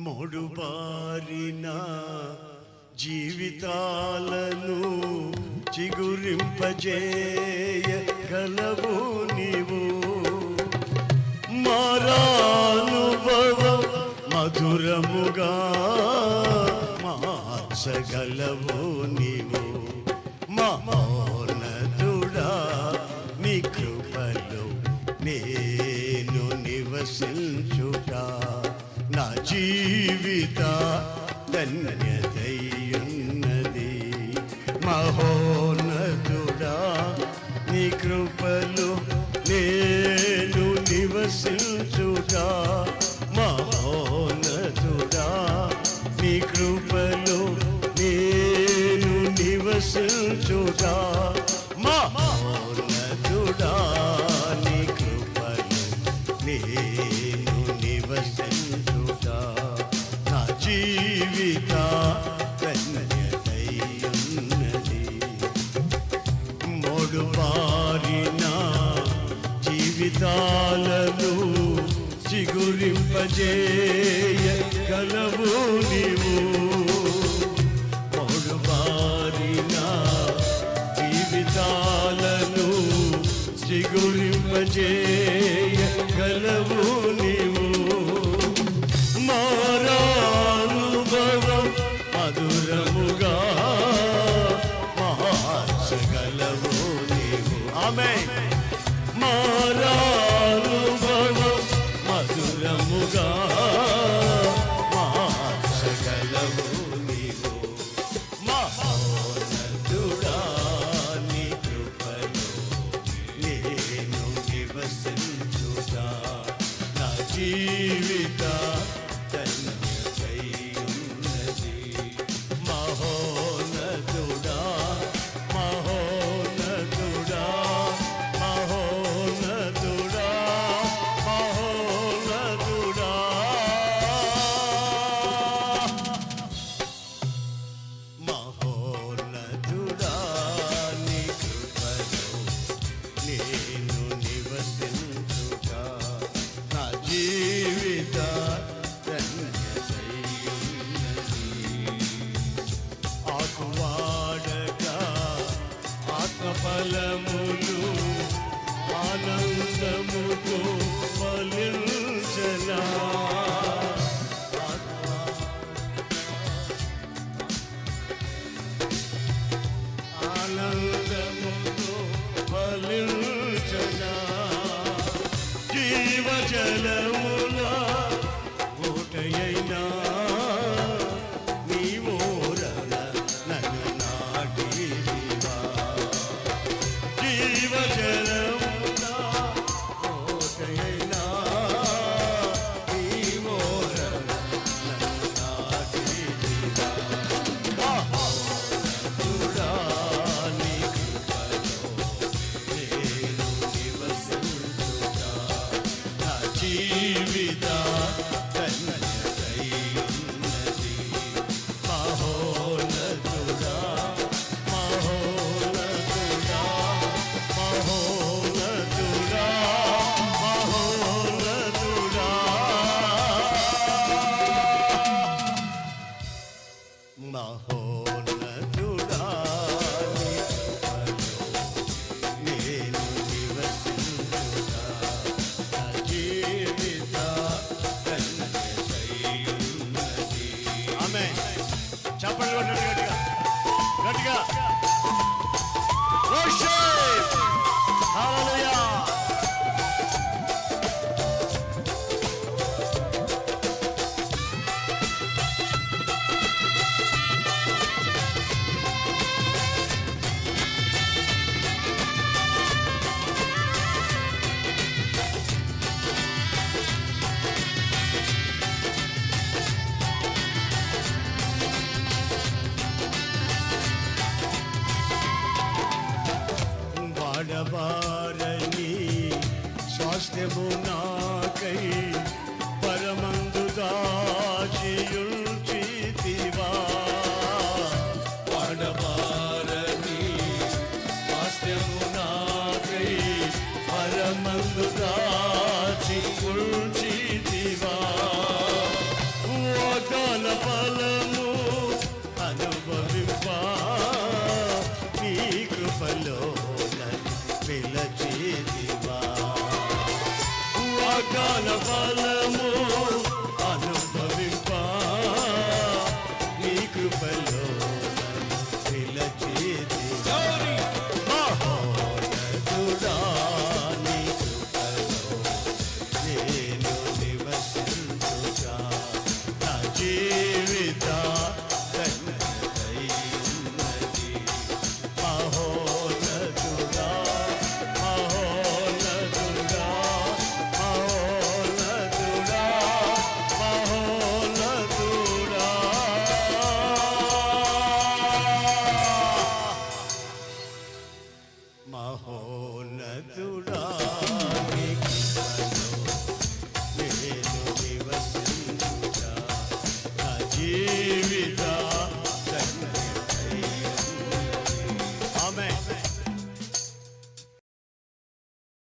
మొడుబారిన జీవితాలను చిగురింపజేయ గలవు నీవు. మారానుభవం మధురముగా మార్చగలవు నీవు. మా మహోన్నతుడా నీ కృపలు నేను నివసించుట మహోన్నతుడా నీ కృపలు నేను నివసించుట మహోన్నతుడా నీ కృపలు నేను నివసించుట నా జీవితా జీవితాలను చిగురింపజేయ కలవు నీవు. మూడు జీవితాలను చిగురింపజేయ కలవు నీవు. మారానుభవం మధుర జీవిత ఫలించనా జీవజలముల ఊటయైనా నీ ఓరల నన్ను నాటివా జీవిత చప్పట్లు కొట్టండి గట్టిగా గట్టిగా Worship! వారని శాస్త్రము నాకై జ్ఞాన ఫలము